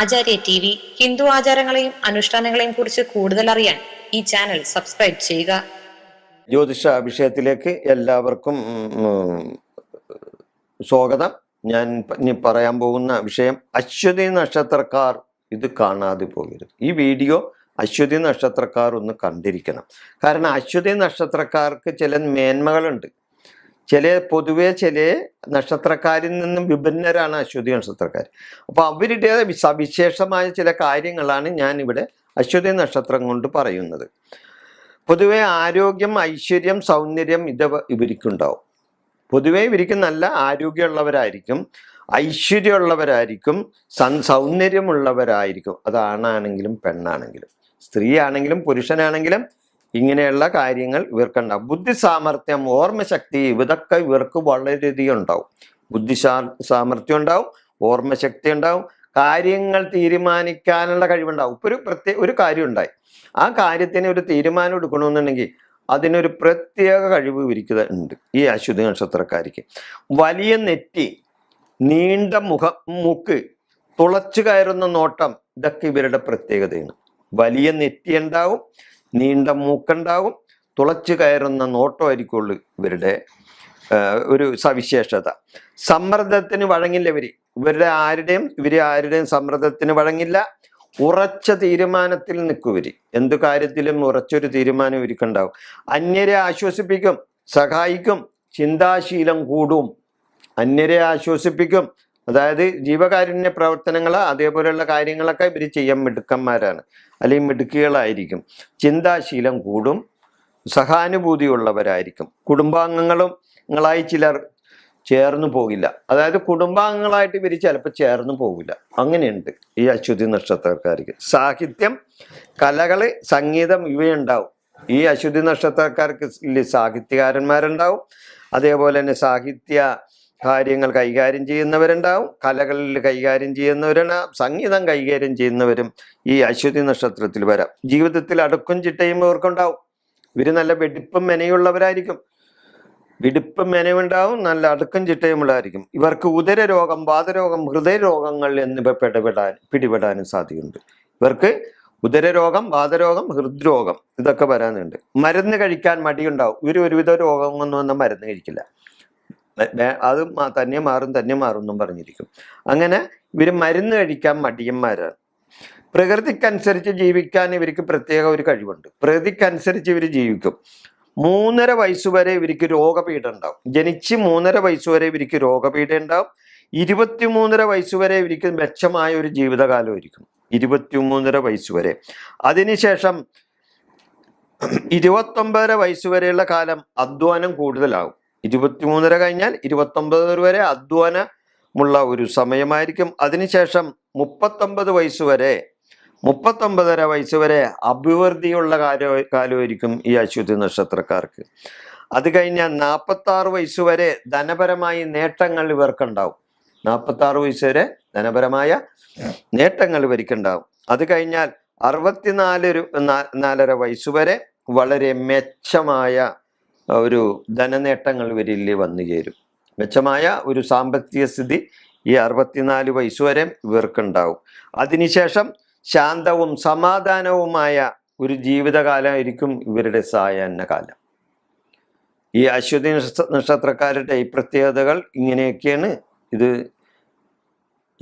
ആചാര്യ T V Hindu ആചാരങ്ങളെയും അനുഷ്ഠാനങ്ങളെയും കുറിച്ച് കൂടുതൽ അറിയാൻ ഈ ചാനൽ സബ്സ്ക്രൈബ് ചെയ്യുക. ജ്യോതിഷ വിഷയത്തിലേക്ക് എല്ലാവർക്കും സ്വാഗതം. ഞാൻ പറയാൻ പോകുന്ന വിഷയം അശ്വതി നക്ഷത്രക്കാർ. ഇത് കാണാതെ പോകരുത്. ഈ വീഡിയോ അശ്വതി നക്ഷത്രക്കാർ ഒന്ന് കണ്ടിരിക്കണം. കാരണം അശ്വതി നക്ഷത്രക്കാർക്ക് ചില മേന്മകളുണ്ട്. ചില പൊതുവേ ചില നക്ഷത്രക്കാരിൽ നിന്നും വിഭിന്നരാണ് അശ്വതി നക്ഷത്രക്കാർ. അപ്പോൾ അവരുടെ സവിശേഷമായ ചില കാര്യങ്ങളാണ് ഞാൻ ഇവിടെ അശ്വതി നക്ഷത്രം കൊണ്ട് പറയുന്നത്. പൊതുവെ ആരോഗ്യം ഐശ്വര്യം സൗന്ദര്യം ഇത് ഇവർക്കുണ്ടാവും. പൊതുവെ ഇവർക്ക് നല്ല ആരോഗ്യമുള്ളവരായിരിക്കും ഐശ്വര്യമുള്ളവരായിരിക്കും സൻ സൗന്ദര്യമുള്ളവരായിരിക്കും. അത് ആണാണെങ്കിലും പെണ്ണാണെങ്കിലും. സ്ത്രീ ആണെങ്കിലും പുരുഷനാണെങ്കിലും ഇങ്ങനെയുള്ള കാര്യങ്ങൾ ഇവർക്കുണ്ടാവും. ബുദ്ധി സാമർഥ്യം ഓർമ്മശക്തി ഇതൊക്കെ ഇവർക്ക് വളരെയധികം ഉണ്ടാവും ബുദ്ധി സാമർഥ്യം ഉണ്ടാവും ഓർമ്മശക്തി ഉണ്ടാവും കാര്യങ്ങൾ തീരുമാനിക്കാനുള്ള കഴിവുണ്ടാവും. ഇപ്പൊ ഒരു പ്രത്യേക ഒരു കാര്യം ഉണ്ടായി ആ കാര്യത്തിന് ഒരു തീരുമാനം എടുക്കണമെന്നുണ്ടെങ്കിൽ അതിനൊരു പ്രത്യേക കഴിവ് ഇരിക്കുക ഉണ്ട് ഈ അശ്വതി നക്ഷത്രക്കാരിക്ക്. വലിയ നെറ്റി നീണ്ട മുഖ മുക്ക് തുളച്ചു കയറുന്ന നോട്ടം ഇതൊക്കെ ഇവരുടെ പ്രത്യേകതയാണ്. വലിയ നെറ്റി ഉണ്ടാവും നീണ്ട മൂക്കുണ്ടാവും. തുളച്ചു കയറുന്ന നോട്ടമായിരിക്കുള്ളൂ ഇവരുടെ ഒരു സവിശേഷത. സമ്മർദ്ദത്തിന് വഴങ്ങില്ല ഇവർ. ഇവരുടെ ആരുടെയും ഇവർ ആരുടെയും സമ്മർദ്ദത്തിന് വഴങ്ങില്ല. ഉറച്ച തീരുമാനത്തിൽ നിൽക്കുവർ എന്തു കാര്യത്തിലും ഉറച്ചൊരു തീരുമാനം ഇവർക്കുണ്ടാവും. അന്യരെ ആശ്വസിപ്പിക്കും സഹായിക്കും ചിന്താശീലം കൂടും. അന്യരെ ആശ്വസിപ്പിക്കും അതായത് ജീവകാരുണ്യ പ്രവർത്തനങ്ങൾ അതേപോലെയുള്ള കാര്യങ്ങളൊക്കെ ഇവർ ചെയ്യാൻ മിടുക്കന്മാരാണ്. അല്ലെങ്കിൽ മിടുക്കുകളായിരിക്കും. ചിന്താശീലം കൂടും. സഹാനുഭൂതിയുള്ളവരായിരിക്കും. കുടുംബാംഗങ്ങളും ങ്ങളായി ചിലർ ചേർന്ന് പോകില്ല. അതായത് കുടുംബാംഗങ്ങളായിട്ട് ഇവർ ചിലപ്പോൾ ചേർന്ന് പോകില്ല. അങ്ങനെയുണ്ട് ഈ അശ്വതി നക്ഷത്രക്കാർക്ക്. സാഹിത്യം കലകൾ സംഗീതം ഇവയുണ്ടാവും. ഈ അശ്വതി നക്ഷത്രക്കാർക്ക് സാഹിത്യകാരന്മാരുണ്ടാവും. അതേപോലെ തന്നെ സാഹിത്യ കാര്യങ്ങൾ കൈകാര്യം ചെയ്യുന്നവരുണ്ടാവും കലകളിൽ കൈകാര്യം ചെയ്യുന്നവരുണ്ടാവും സംഗീതം കൈകാര്യം ചെയ്യുന്നവരും ഈ അശ്വതി നക്ഷത്രത്തിൽ വരാം. ജീവിതത്തിൽ അടുക്കും ചിട്ടയും ഇവർക്കുണ്ടാവും ഇവർ നല്ല വെടിപ്പും മെനയുള്ളവരായിരിക്കും. വെടിപ്പും മെനയുണ്ടാവും നല്ല അടുക്കും ചിട്ടയുമുള്ളതായിരിക്കും ഇവർക്ക് ഉദര രോഗം വാതരോഗം ഹൃദയരോഗങ്ങൾ എന്നിവ പിടപെടാൻ പിടിപെടാനും സാധ്യതയുണ്ട്. ഇവർക്ക് ഉദരരോഗം വാതരോഗം ഹൃദ്രോഗം ഇതൊക്കെ വരാനുണ്ട്. മരുന്ന് കഴിക്കാൻ മടിയുണ്ടാവും. ഇവർ ഒരുവിധ രോഗങ്ങളൊന്നും വന്നാൽ മരുന്ന് കഴിക്കില്ല. അത് തന്നെ മാറും തന്നെ മാറും എന്നും പറഞ്ഞിരിക്കും. അങ്ങനെ ഇവർ മരുന്ന് കഴിക്കാൻ മടിയന്മാരാണ്. പ്രകൃതിക്കനുസരിച്ച് ജീവിക്കാൻ ഇവർക്ക് പ്രത്യേക ഒരു കഴിവുണ്ട്. പ്രകൃതിക്കനുസരിച്ച് ഇവർ ജീവിക്കും. മൂന്നര വയസ്സുവരെ ഇവർക്ക് രോഗപീഠ ഉണ്ടാവും. ജനിച്ച് മൂന്നര വയസ്സ് വരെ ഇവർക്ക് രോഗപീഠ ഉണ്ടാവും. ഇരുപത്തിമൂന്നര വയസ്സുവരെ ഇവർക്ക് മെച്ചമായ ഒരു ജീവിതകാലം ജീവിതകാലമായിരിക്കും ഇരുപത്തിമൂന്നര വയസ്സ് വരെ. അതിനുശേഷം ഇരുപത്തൊമ്പതര വയസ്സുവരെയുള്ള കാലം അധ്വാനം കൂടുതലാവും. ഇരുപത്തിമൂന്നര കഴിഞ്ഞാൽ ഇരുപത്തൊമ്പത് വരെ അധ്വാനമുള്ള ഒരു സമയമായിരിക്കും. അതിനുശേഷം മുപ്പത്തൊമ്പത് വയസ്സ് വരെ മുപ്പത്തൊമ്പതര വയസ്സ് വരെ അഭിവൃദ്ധിയുള്ള കാല കാലമായിരിക്കും ഈ അശ്വതി നക്ഷത്രക്കാർക്ക്. അത് കഴിഞ്ഞാൽ നാൽപ്പത്തി ആറ് വയസ്സ് വരെ ധനപരമായ നേട്ടങ്ങൾ ഇവർക്കുണ്ടാവും. നാൽപ്പത്തി ആറ് വയസ്സ് വരെ ധനപരമായ നേട്ടങ്ങൾ ഇവർക്കുണ്ടാവും. അത് കഴിഞ്ഞാൽ അറുപത്തിനാല് നാലര വയസ്സ് വരെ വളരെ മെച്ചമായ ഒരു ധനനേട്ടങ്ങൾ ഇവരിൽ വന്നു ചേരും. മെച്ചമായ ഒരു സാമ്പത്തിക സ്ഥിതി ഈ അറുപത്തിനാല് വയസ്സ് വരെ ഇവർക്കുണ്ടാവും. അതിനുശേഷം ശാന്തവും സമാധാനവുമായ ഒരു ജീവിതകാലമായിരിക്കും ഇവരുടെ സായാഹ്ന കാലം ഈ അശ്വതി നക്ഷ- നക്ഷത്രക്കാരുടെ ഈ പ്രത്യേകതകൾ ഇങ്ങനെയൊക്കെയാണ് ഇത്.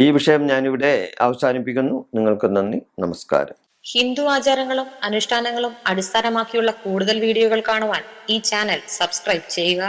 ഈ വിഷയം ഞാനിവിടെ അവസാനിപ്പിക്കുന്നു. നിങ്ങൾക്ക് നന്ദി നമസ്കാരം. ഹിന്ദു ആചാരങ്ങളും അനുഷ്ഠാനങ്ങളും അടിസ്ഥാനമാക്കിയുള്ള കൂടുതൽ വീഡിയോകൾ കാണുവാൻ ഈ ചാനൽ സബ്സ്ക്രൈബ് ചെയ്യുക.